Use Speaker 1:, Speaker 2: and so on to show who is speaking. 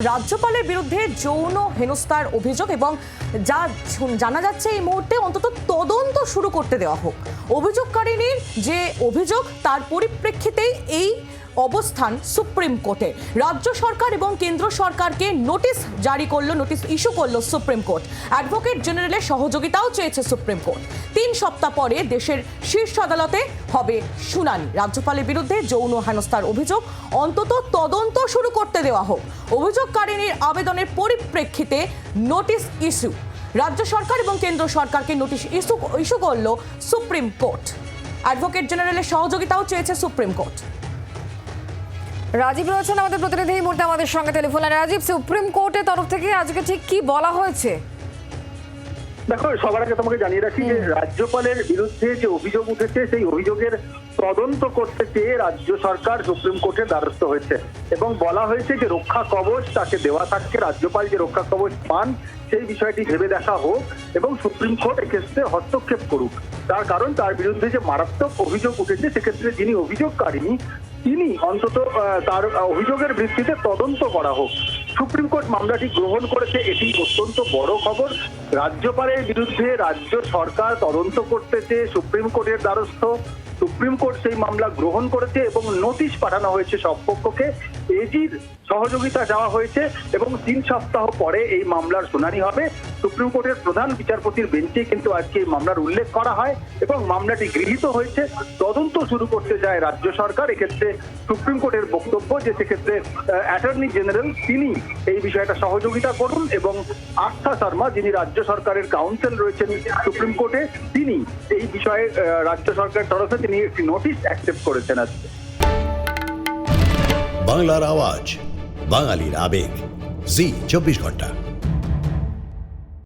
Speaker 1: রাজ্যপালের বিরুদ্ধে যৌন হেনস্থার অভিযোগ এবং যা জানা যাচ্ছে এই মুহূর্তে অন্তত তদন্ত শুরু করতে দেওয়া হোক। অভিযোগকারিনীর যে অভিযোগ, তার পরিপ্রেক্ষিতেই এই অবস্থান সুপ্রিম কোর্টে। রাজ্য সরকার এবং কেন্দ্র সরকারকে নোটিশ জারি করল, নোটিশ ইস্যু করল সুপ্রিম কোর্ট। অ্যাডভোকেট জেনারেলের সহযোগিতাও চেয়েছে সুপ্রিম কোর্ট। তিন সপ্তাহ পরে দেশের শীর্ষ আদালতে হবে শুনানি। রাজ্যপালের বিরুদ্ধে যৌন হেনস্থার অভিযোগ। অন্তত তদন্ত শুরু করতে দেওয়া হোক। অভিযোগকারিনীর আবেদনের পরিপ্রেক্ষিতে নোটিশ ইস্যু। রাজ্য সরকার এবং কেন্দ্র সরকারকে নোটিশ ইস্যু ইস্যু করল সুপ্রিম কোর্ট। অ্যাডভোকেট জেনারেলের সহযোগিতাও চেয়েছে সুপ্রিম কোর্ট।
Speaker 2: রাজীব রয়েছেন আমাদের প্রতিনিধি এই মুহূর্তে আমাদের সঙ্গে টেলিফোন। রাজীব সুপ্রিম কোর্টের তরফ থেকে আজকে ঠিক কি বলা হয়েছে?
Speaker 3: দেখো সবার আগে তোমাকে জানিয়ে রাখি যে রাজ্যপালের বিরুদ্ধে যে অভিযোগ উঠেছে সেই অভিযোগের তদন্ত করতে চেয়ে রাজ্য সরকার সুপ্রিম কোর্টের দ্বারস্থ হয়েছে। এবং বলা হয়েছে যে রক্ষা কবচ তাকে দেওয়া থাকছে রাজ্যপাল যে রক্ষা কবচ পান সেই বিষয়টি ভেবে দেখা হোক এবং সুপ্রিম কোর্ট এক্ষেত্রে হস্তক্ষেপ করুক। তার কারণ তার বিরুদ্ধে যে মারাত্মক অভিযোগ উঠেছে, সেক্ষেত্রে যিনি অভিযোগকারী, তিনি অন্তত তার অভিযোগের ভিত্তিতে তদন্ত করা হোক। সুপ্রিম কোর্ট মামলাটি গ্রহণ করেছে, এটি অত্যন্ত বড় খবর। রাজ্যপালের বিরুদ্ধে রাজ্য সরকার তদন্ত করতেছে, সুপ্রিম কোর্টের দ্বারস্থ। সুপ্রিম কোর্ট সেই মামলা গ্রহণ করেছে এবং নোটিশ পাঠানো হয়েছে সব পক্ষকে। এজির সহযোগিতা চাওয়া হয়েছে এবং তিন সপ্তাহ পরে এই মামলার শুনানি হবে। সুপ্রিম কোর্টের প্রধান বিচারপতির বেঞ্চে কিন্তু আজকে এই মামলার উল্লেখ করা হয় এবং মামলাটি গৃহীত হয়েছে। তদন্ত শুরু করতে যায় রাজ্য সরকার। এক্ষেত্রে সুপ্রিম কোর্টের বক্তব্য যে সেক্ষেত্রে অ্যাটর্নি জেনারেল তিনি এই বিষয়টা সহযোগিতা করুন এবং আস্থা শর্মা যিনি রাজ্য সরকারের কাউন্সিল রয়েছেন সুপ্রিম কোর্টে, তিনি এই বিষয়ে রাজ্য সরকারের তরফে তিনি একটি নোটিশ অ্যাকসেপ্ট করেছেন আজকে।
Speaker 4: বাংলার আওয়াজ বাঙালির আবেগ। জি চব্বিশ ঘণ্টা।